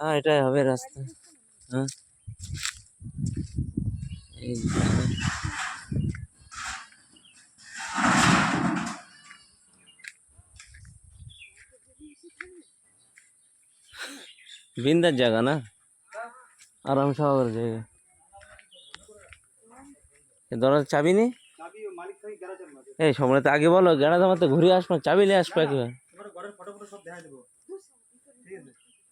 হ্যাঁ এটাই হবে রাস্তা। হ্যাঁ। বিন্দার জায়গা না? আরাম সহকারে জায়গা। এ, দরজার চাবি মাঝে এই, সময় তো আগে বলো গেড়া তো ঘুরে আসব, চাবি নিয়ে আসব একবার।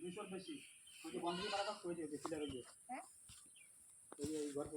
দুশোর বেশি। বন্ধুরা হয়েছে হ্যাঁ।